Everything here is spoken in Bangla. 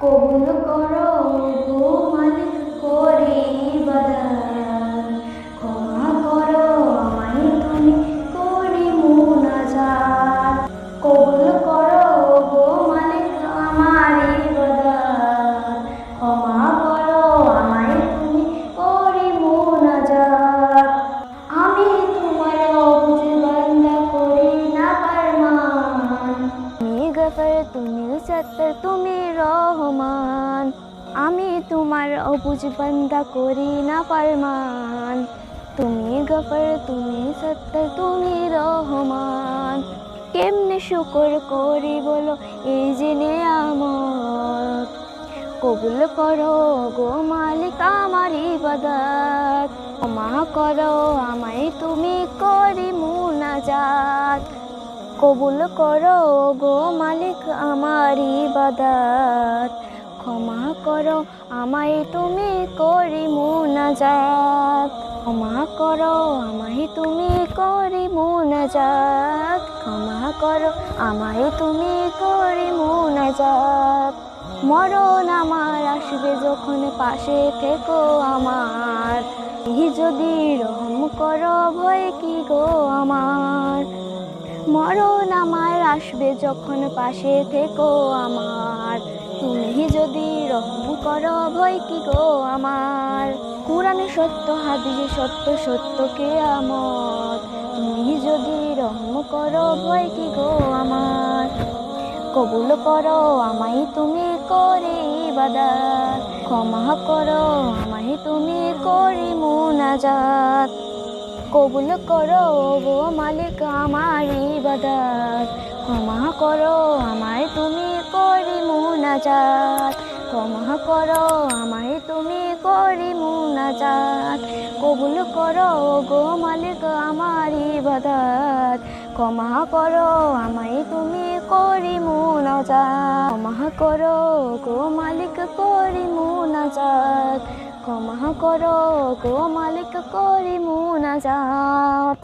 কবুল করো মালিক করে ইবাদত গফর তুমি সত্তর তুমি রহমান। আমি তোমার অবুঝ বান্দা করি না পারমান তুমি গফর, তুমি সত্তর তুমি রহমান। কেমনে শুকর করি বলো এই জেনে আমার কবুল করো গো মালিক আমার ইবাদত। ক্ষমা করো আমায় তুমি করি মুনাজাত কবুল করো গো মালিক আমার ইবাদত। ক্ষমা করো, আমায় তুমি করি মুনাজাত। ক্ষমা করো, আমায় তুমি করি মুনাজাত। ক্ষমা করো, আমায় তুমি করি মুনাজাত। মরণ আমার আসবে যখন পাশে থেকো আমার। যদি রহম করো, ভয় কি গো আমার? মরণ আমার আসবে যখন পাশে থেকো আমার। তুমি যদি রহম করো, ভয় কি গো আমার? কোরআনে সত্য, হাদিসে সত্য সত্য কে আমত তুমি যদি রহম করো, ভয় কি গো আমার? কবুল করো, আমায় তুমি করে ইবাদত। ক্ষমা করো, আমায় তুমি করি মুনাজাত। কবুল করো গো মালিক আমার ইবাদত। ক্ষমা করো আমায় তুমি করি মুনাজাত। ক্ষমা করো আমায় তুমি করি মুনাজাত। কবুল করো গো মালিক আমার ইবাদত। ক্ষমা করো, আমায় তুমি করি মুনাজাত ক্ষমা করো গো মালিক করি মুনাজাত ক্ষমা করো গো মালিক করি মুনাজাত